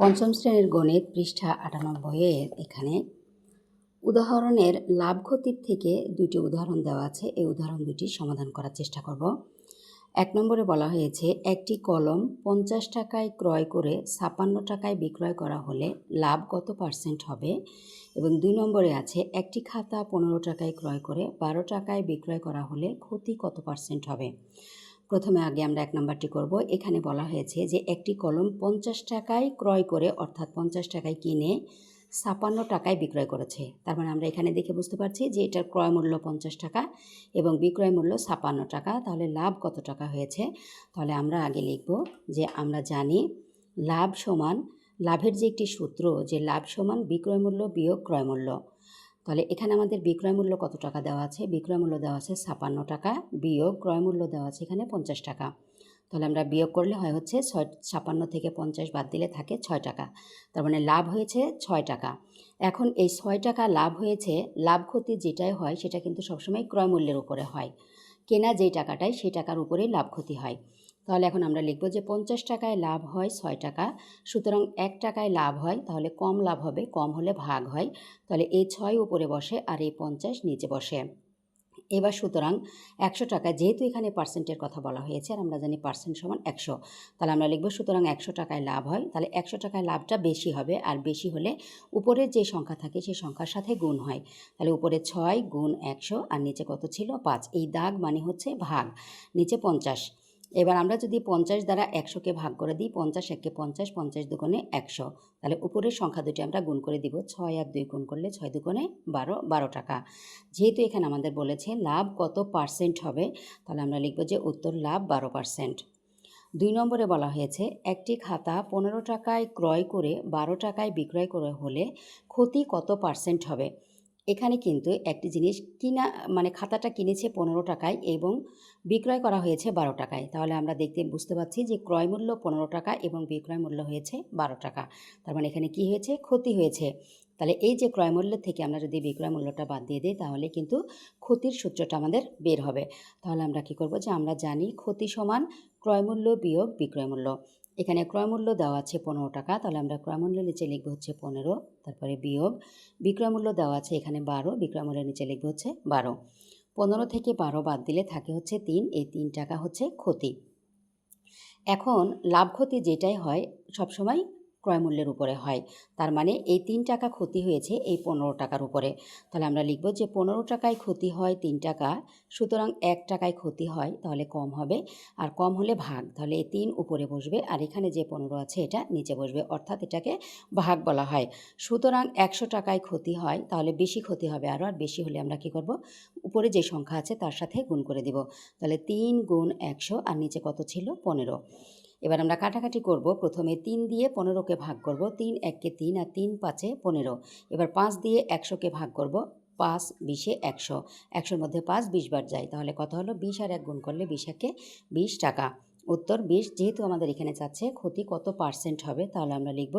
পঞ্চম শ্রেণির গণিত পৃষ্ঠা আটানব্বইয়ের এখানে উদাহরণের লাভ ক্ষতির থেকে দুটি উদাহরণ দেওয়া আছে। এই উদাহরণ দুটি সমাধান করার চেষ্টা করব। এক নম্বরে বলা হয়েছে, একটি কলম পঞ্চাশ টাকায় ক্রয় করে ছাপান্ন টাকায় বিক্রয় করা হলে লাভ কত পার্সেন্ট হবে? এবং দুই নম্বরে আছে, একটি খাতা পনেরো টাকায় ক্রয় করে বারো টাকায় বিক্রয় করা হলে ক্ষতি কত পার্সেন্ট হবে? প্রথমে আগে আমরা এক নাম্বারটি করব। এখানে বলা হয়েছে যে একটি কলম পঞ্চাশ টাকায় ক্রয় করে, অর্থাৎ পঞ্চাশ টাকায় কিনে ছাপান্ন টাকায় বিক্রয় করেছে। তার মানে আমরা এখানে দেখে বুঝতে পারছি যে এটার ক্রয় মূল্য পঞ্চাশ টাকা এবং বিক্রয় মূল্য ছাপান্ন টাকা। তাহলে লাভ কত টাকা হয়েছে? তাহলে আমরা আগে লিখব যে আমরা জানি লাভ সমান, লাভের যে একটি সূত্র যে লাভ সমান বিক্রয় মূল্য বিয়োগ ক্রয় মূল্য। তাহলে এখানে আমাদের বিক্রয় মূল্য কত টাকা দেওয়া আছে? বিক্রয় মূল্য দেওয়া আছে ছাপান্ন টাকা, বিয়োগ ক্রয় মূল্য দেওয়া আছে এখানে পঞ্চাশ টাকা। তাহলে আমরা বিয়োগ করলে হয় হচ্ছে ছয়, ছাপান্ন থেকে পঞ্চাশ বাদ দিলে থাকে ছয় টাকা। তার মানে লাভ হয়েছে ছয় টাকা। এখন এই ছয় টাকা লাভ হয়েছে, লাভ ক্ষতি যেটাই হয় সেটা কিন্তু সবসময় ক্রয় মূল্যের উপরে হয়। কেনা যেই টাকাটাই সেই টাকার উপরেই লাভ ক্ষতি হয়। তাহলে এখন আমরা লিখব যে পঞ্চাশ টাকায় লাভ হয় ছয় টাকা। সুতরাং এক টাকায় লাভ হয়, তাহলে কম লাভ হবে, কম হলে ভাগ হয়। তাহলে এই ছয় উপরে বসে আর এই পঞ্চাশ নিচে বসে। এবার সুতরাং একশো টাকা, যেহেতু এখানে পার্সেন্টের কথা বলা হয়েছে আর আমরা জানি পার্সেন্ট সমান একশো, তাহলে আমরা লিখব সুতরাং একশো টাকায় লাভ হয়, তাহলে একশো টাকায় লাভটা বেশি হবে আর বেশি হলে উপরের যে সংখ্যা থাকে সেই সংখ্যার সাথে গুণ হয়। তাহলে উপরে ছয় গুণ একশো আর নিচে কত ছিল? পাঁচ। এই দাগ মানে হচ্ছে ভাগ, নিচে পঞ্চাশ। এবার আমরা যদি পঞ্চাশ দ্বারা একশোকে ভাগ করে দিই, পঞ্চাশ একে পঞ্চাশ পঞ্চাশ দুগুণে একশো। তাহলে উপরের সংখ্যা দুটি আমরা গুণ করে দিব, ছয় আর দুই গুণ করলে ছয় দুগুণে বারো বারো টাকা। যেহেতু এখানে আমাদের বলেছে লাভ কত পার্সেন্ট হবে, তাহলে আমরা লিখব যে উত্তর লাভ বারো পার্সেন্ট দুই নম্বরে বলা হয়েছে, একটি খাতা পনেরো টাকায় ক্রয় করে বারো টাকায় বিক্রয় করে হলে ক্ষতি কত পার্সেন্ট হবে? এখানে কিন্তু একটি জিনিস কিনা মানে খাতাটা কিনেছে পনেরো টাকায় এবং বিক্রয় করা হয়েছে বারো টাকায়। তাহলে আমরা দেখতে, বুঝতে পারছি যে ক্রয় মূল্য পনেরো টাকা এবং বিক্রয় মূল্য হয়েছে বারো টাকা। তার মানে এখানে কি হয়েছে? ক্ষতি হয়েছে। তাহলে এই যে ক্রয় মূল্যের থেকে আমরা যদি বিক্রয় মূল্যটা বাদ দিয়ে দিই, তাহলে কিন্তু ক্ষতির সূত্রটা আমাদের বের হবে। তাহলে আমরা কি করব? যে আমরা জানি ক্ষতি সমান ক্রয় মূল্য বিয়োগ বিক্রয় মূল্য। এখানে ক্রয়মূল্য দেওয়া আছে পনেরো টাকা, তাহলে আমরা ক্রয়মূল্যের নিচে লিখব হচ্ছে পনেরো, তারপরে বিয়োগ। বিক্রয়মূল্য দেওয়া আছে এখানে বারো বিক্রয়মূল্যের নিচে লিখব হচ্ছে বারো। পনেরো থেকে বারো বাদ দিলে থাকে হচ্ছে তিন, এই তিন টাকা হচ্ছে ক্ষতি। এখন লাভ ক্ষতি যেটাই হয় সবসময় ক্রয়মূল্যের উপরে হয়। তার মানে এই তিন টাকা ক্ষতি হয়েছে এই পনেরো টাকার উপরে। তাহলে আমরা লিখব যে পনেরো টাকায় ক্ষতি হয় তিন টাকা, সুতরাং এক টাকায় ক্ষতি হয়, তাহলে কম হবে। আর কম হলে ভাগ, তাহলে এই তিন উপরে বসবে, আর এখানে যে পনেরো আছে এটা নিচে বসবে, অর্থাৎ এটাকে ভাগ বলা হয়। সুতরাং একশো টাকায় ক্ষতি হয়, তাহলে বেশি ক্ষতি হবে আরও আর বেশি হলে আমরা কি করব? উপরে যে সংখ্যা আছে তার সাথে গুণ করে দিব। তাহলে তিন গুণ একশো, আর নিচে কত ছিল? পনেরো। এবার আমরা কাটাকাটি করব। প্রথমে তিন দিয়ে পনেরোকে ভাগ করব। তিন এককে তিন আর তিন পাঁচে পনেরো। এবার পাঁচ দিয়ে একশোকে ভাগ করব। পাঁচ বিশে একশো। একশোর মধ্যে পাঁচ বিশ বার যায়। তাহলে কত হলো? বিশ আর এক গুণ করলে বিশ একে বিশ টাকা। উত্তর বিশ, যেহেতু আমাদের এখানে চাচ্ছে ক্ষতি কত পার্সেন্ট হবে? তাহলে আমরা লিখব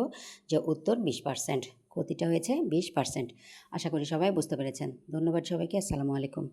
যে উত্তর বিশ পার্সেন্ট। ক্ষতিটা হয়েছে বিশ পার্সেন্ট। আশা করি সবাই বুঝতে পেরেছেন। ধন্যবাদ সবাইকে। আসসালামু আলাইকুম।